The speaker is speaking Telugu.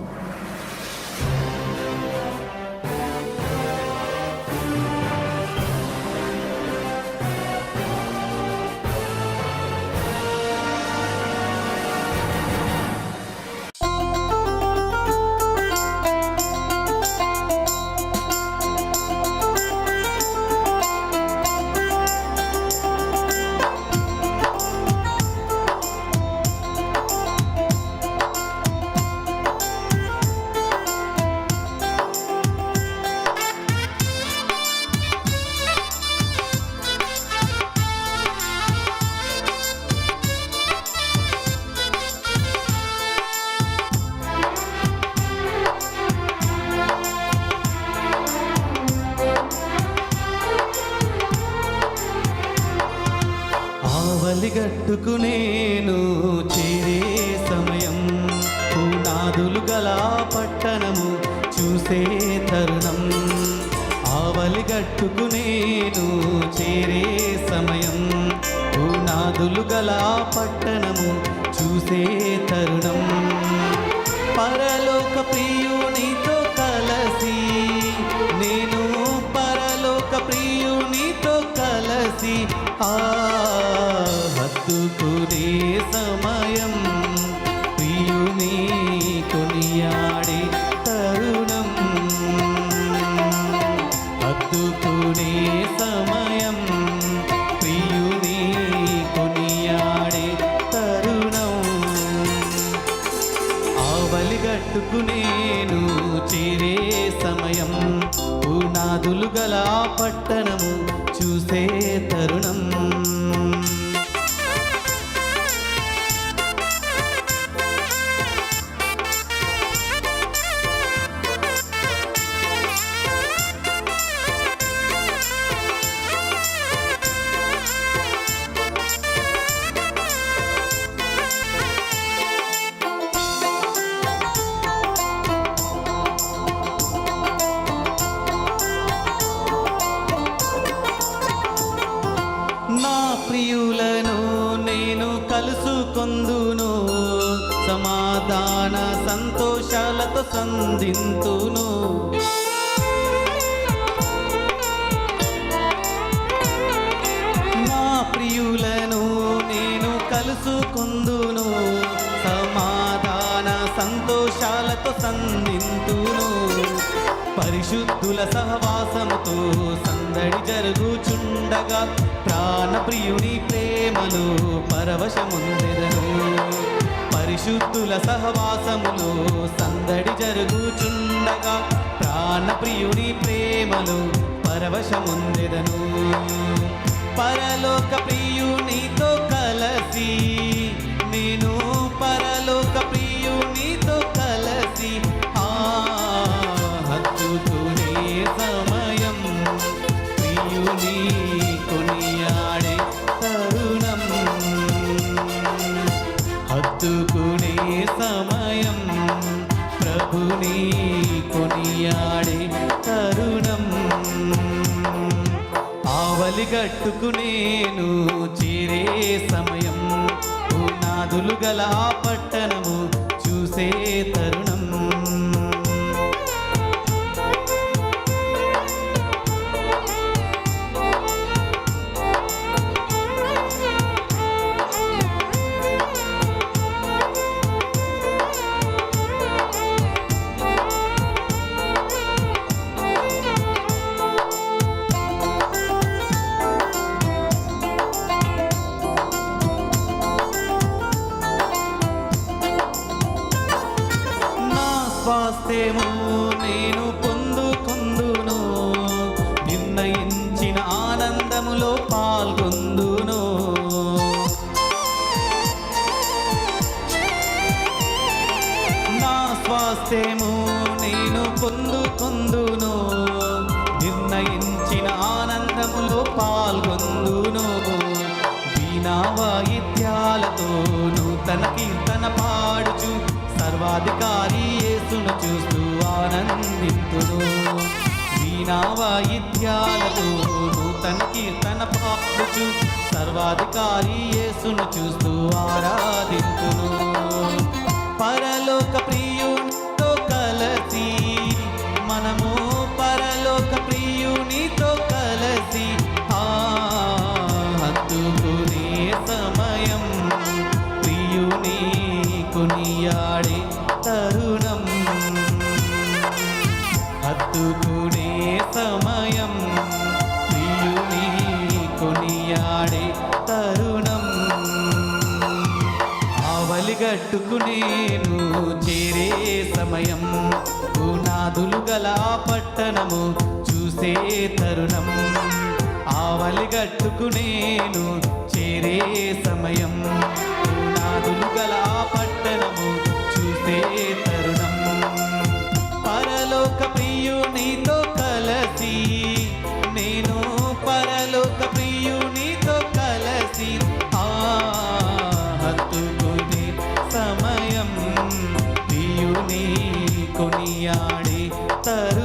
何? ఆవలిగట్టుకు నేను చేరే సమయం. పునాదులు గల పట్టణము చూసే తరుణం. ఆవలిగట్టుకు నేను చేరే సమయం. పునాదులు గల పట్టణము చూసే తరుణం. పరలోక ప్రియుని హత్తుకునే సమయం ప్రియుని కొనియాడే తరుణం. హత్తుకునే సమయం ప్రియుని కొనియాడే తరుణం. ఆవలి నేను చేరే సమయం పునాదులు గల పట్టణము చూసే తరుణం. జీవులను నేను కలుసుకొందును. సమాధాన సంతోషాలతో సంధింతును. నా ప్రియులను నేను కలుసుకుందును. సమాధాన సంతోషాలతో సంధింతును. పరిశుద్ధుల సహవాసముతో సందడి జరుగుచుండగా ప్రాణప్రియుని ప్రేమలో పరవశముందెదను. పరిశుద్ధుల సహవాసములో సందడి జరుగుచుండగా ప్రాణప్రియుని ప్రేమలో పరవశముందెదను. పరలోక ప్రియునితో కలసి ప్రభుని కొనియాడే తరుణం. ఆవలి కట్టుకునేను చేరే సమయం. పునాదులు గల పట్టణము చూసే తరుణం. స్వాస్థ్యము నేను పొందుకుందును నిర్ణయించిన ఆనందములో పాల్గొందును. నా స్వాస్థ్యము నేను పొందుకుందును నిర్ణయించిన ఆనందములో పాల్గొందును. వీణా వాయిద్యాలతో నూతన కీర్తన పాడుచు సర్వాధికారి నింతును వీణావాయిద్యాలతో నూతన కీర్తన పాపుచు సర్వాధికారి యేసును చూస్తూ ఆరాధింతును పరలోక ప్రియునితో కలసి మనము పరలోక ప్రియునితో కలసి అందుకునే సమయం ప్రియుని కొనియాడే ఆవలిగట్టుకునేను చేరే సమయం పునాదులు గల పట్టణము చూసే తరుణం. ఆవలిగట్టుకునేను చేరే సమయం పునాదులు గల పట్టణము చూసే తరుణం. పరలోక ప్రియునితో కొనియాడే తరుణం